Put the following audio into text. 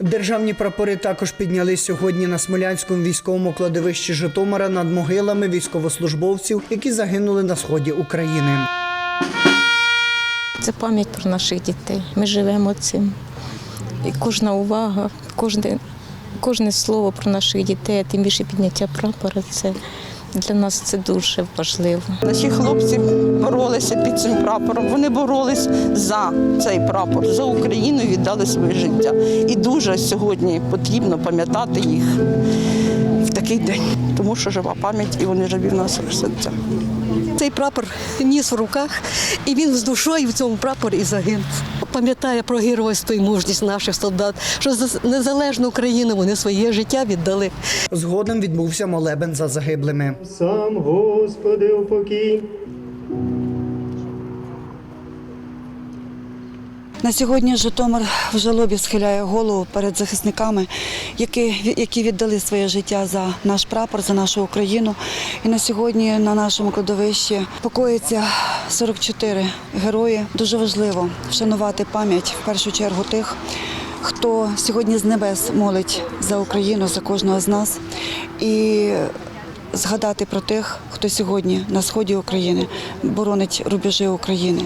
Державні прапори також підняли сьогодні на Смолянському військовому кладовищі Житомира над могилами військовослужбовців, які загинули на сході України. Це пам'ять про наших дітей. Ми живемо цим. І кожна увага, кожне, кожне слово про наших дітей, а тим більше підняття прапора це для нас це дуже важливо. Наші хлопці боролися під цим прапором. Вони боролись за цей прапор, за Україну віддали своє життя. І дуже сьогодні потрібно пам'ятати їх в такий день, тому що жива пам'ять і вони живі в нас серцях. Цей прапор ніс в руках, і він з душою в цьому прапорі і загинув. Пам'ятає про геройство і мужність наших солдат, що за незалежну Україну вони своє життя віддали. Згодом відбувся молебен за загиблими. Сам Господи упокій. На сьогодні Житомир в жалобі схиляє голову перед захисниками, які, які віддали своє життя за наш прапор, за нашу Україну. І на сьогодні на нашому кладовищі покоїться 44 герої. Дуже важливо вшанувати пам'ять в першу чергу тих, хто сьогодні з небес молить за Україну, за кожного з нас. І згадати про тих, хто сьогодні на сході України боронить рубежі України.